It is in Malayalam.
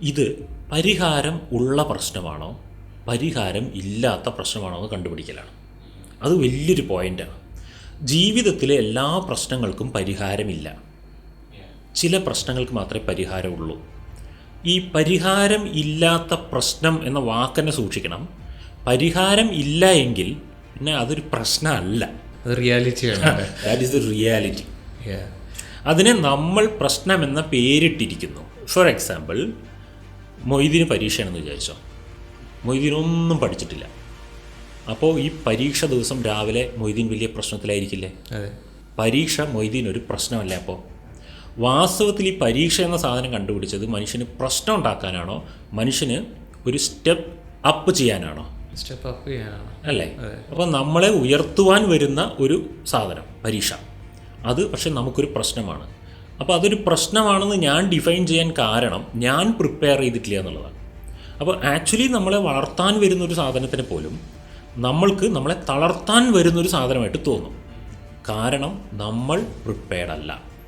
ഇത് പരിഹാരം ഉള്ള പ്രശ്നമാണോ? പരിഹാരം ഇല്ലാത്ത പ്രശ്നമാണോ എന്ന് കണ്ടുപിടിക്കലാണ്. അത് വലിയൊരു പോയിന്റാണ് ജീവിതത്തിലെ എല്ലാ പ്രശ്നങ്ങൾക്കും പരിഹാരമില്ല. ചില പ്രശ്നങ്ങൾക്ക് മാത്രമേ പരിഹാരമുള്ളൂ. ഈ പരിഹാരം ഇല്ലാത്ത പ്രശ്നം എന്ന വാക്കെന്നെ സൂക്ഷിക്കണം. പരിഹാരം ഇല്ല എങ്കിൽ പിന്നെ അതൊരു പ്രശ്നമല്ല. അത് റിയാലിറ്റിയാണ്. That is the reality. അതിനെ നമ്മൾ പ്രശ്നം എന്ന പേരിട്ടിരിക്കുന്നു. ഫോർ എക്സാമ്പിൾ മൊയ്തീന് പരീക്ഷയാണെന്ന് വിചാരിച്ചോ? മൊയ്തീനൊന്നും പഠിച്ചിട്ടില്ല. അപ്പോൾ ഈ പരീക്ഷ ദിവസം രാവിലെ മൊയ്തീൻ വലിയ പ്രശ്നത്തിലായിരിക്കില്ലേ? പരീക്ഷ മൊയ്തീൻ ഒരു പ്രശ്നമല്ല അപ്പോൾ വാസ്തവത്തിൽ ഈ പരീക്ഷ എന്ന സാധനം കണ്ടുപിടിച്ചത് മനുഷ്യന് പ്രശ്നം ഉണ്ടാക്കാനാണോ? മനുഷ്യന് ഒരു സ്റ്റെപ്പ് അപ്പ് ചെയ്യാനാണോ? സ്റ്റെപ്പ് അപ്പ് ചെയ്യാനാണോ? അല്ലേ? അപ്പോൾ നമ്മളെ ഉയർത്തുവാൻ വരുന്ന ഒരു സാധനം പരീക്ഷ. അത് പക്ഷെ നമുക്കൊരു പ്രശ്നമാണ്. അപ്പോൾ അതൊരു പ്രശ്നമാണെന്ന് ഞാൻ ഡിഫൈൻ ചെയ്യാൻ കാരണം ഞാൻ പ്രിപ്പയർ ചെയ്തിട്ടില്ല എന്നുള്ളതാണ്. അപ്പോൾ ആക്ച്വലി നമ്മളെ വളർത്താൻ വരുന്ന ഒരു സാധനത്തിന് പോലും നമ്മൾക്ക് നമ്മളെ തളർത്താൻ വരുന്നൊരു സാധനമായിട്ട് തോന്നും. കാരണം നമ്മൾ പ്രിപ്പയർഡ് അല്ല.